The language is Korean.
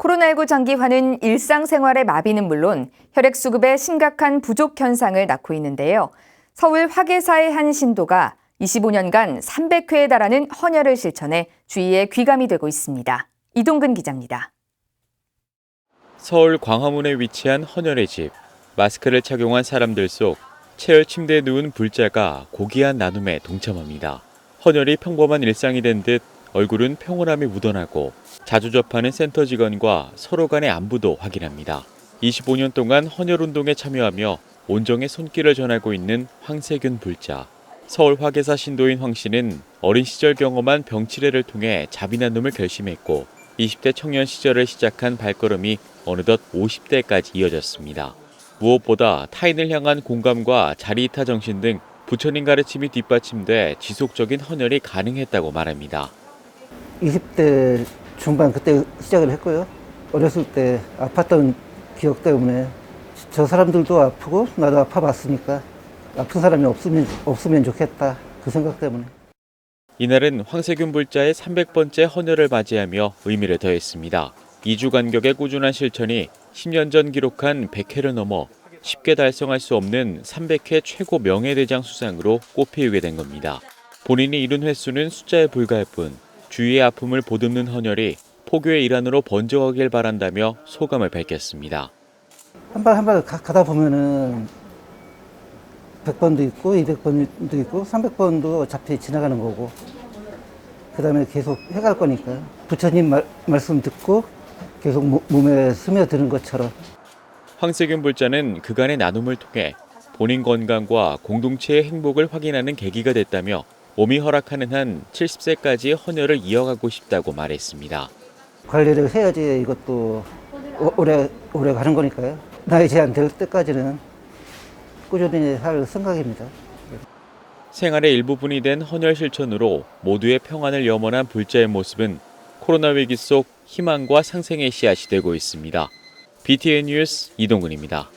코로나19 장기화는 일상생활의 마비는 물론 혈액 수급에 심각한 부족 현상을 낳고 있는데요. 서울 화계사의 한 신도가 25년간 300회에 달하는 헌혈을 실천해 주위에 귀감이 되고 있습니다. 이동근 기자입니다. 서울 광화문에 위치한 헌혈의 집. 마스크를 착용한 사람들 속 체열 침대에 누운 불자가 고귀한 나눔에 동참합니다. 헌혈이 평범한 일상이 된 듯 얼굴은 평온함이 묻어나고 자주 접하는 센터 직원과 서로 간의 안부도 확인합니다. 25년 동안 헌혈 운동에 참여하며 온정의 손길을 전하고 있는 황세균 불자. 서울 화계사 신도인 황 씨는 어린 시절 경험한 병치레를 통해 자비 나눔을 결심했고 20대 청년 시절을 시작한 발걸음이 어느덧 50대까지 이어졌습니다. 무엇보다 타인을 향한 공감과 자리이타 정신 등 부처님 가르침이 뒷받침돼 지속적인 헌혈이 가능했다고 말합니다. 20대 중반 그때 시작을 했고요. 어렸을 때 아팠던 기억 때문에 저 사람들도 아프고 나도 아파봤으니까 아픈 사람이 없으면 없으면 좋겠다 그 생각 때문에. 이날은 황세균 불자의 300번째 헌혈을 맞이하며 의미를 더했습니다. 2주 간격의 꾸준한 실천이 10년 전 기록한 100회를 넘어 쉽게 달성할 수 없는 300회 최고 명예대장 수상으로 꼽히게 된 겁니다. 본인이 이룬 횟수는 숫자에 불과할 뿐 주위의 아픔을 보듬는 헌혈이 포교의 일환으로 번져가길 바란다며 소감을 밝혔습니다. 한 발 한 발 가다 보면은 100번도 있고 200번도 있고 300번도 어차피 지나가는 거고 그 다음에 계속 해갈 거니까 부처님 말, 말씀 듣고 계속 모- 몸에 스며드는 것처럼 황세균 불자는 그간의 나눔을 통해 본인 건강과 공동체의 행복을 확인하는 계기가 됐다며 몸이 허락하는 한 70세까지 헌혈을 이어가고 싶다고 말했습니다. 관리를 해야지 이것도 오- 오래 오래 가는 거니까요. 나이 제한 될 때까지는 꾸준히 할 생각입니다. 생활의 일부분이 된 헌혈 실천으로 모두의 평안을 염원한 불자의 모습은 코로나 위기 속 희망과 상생의 씨앗이 되고 있습니다. BTN 뉴스 이동근입니다.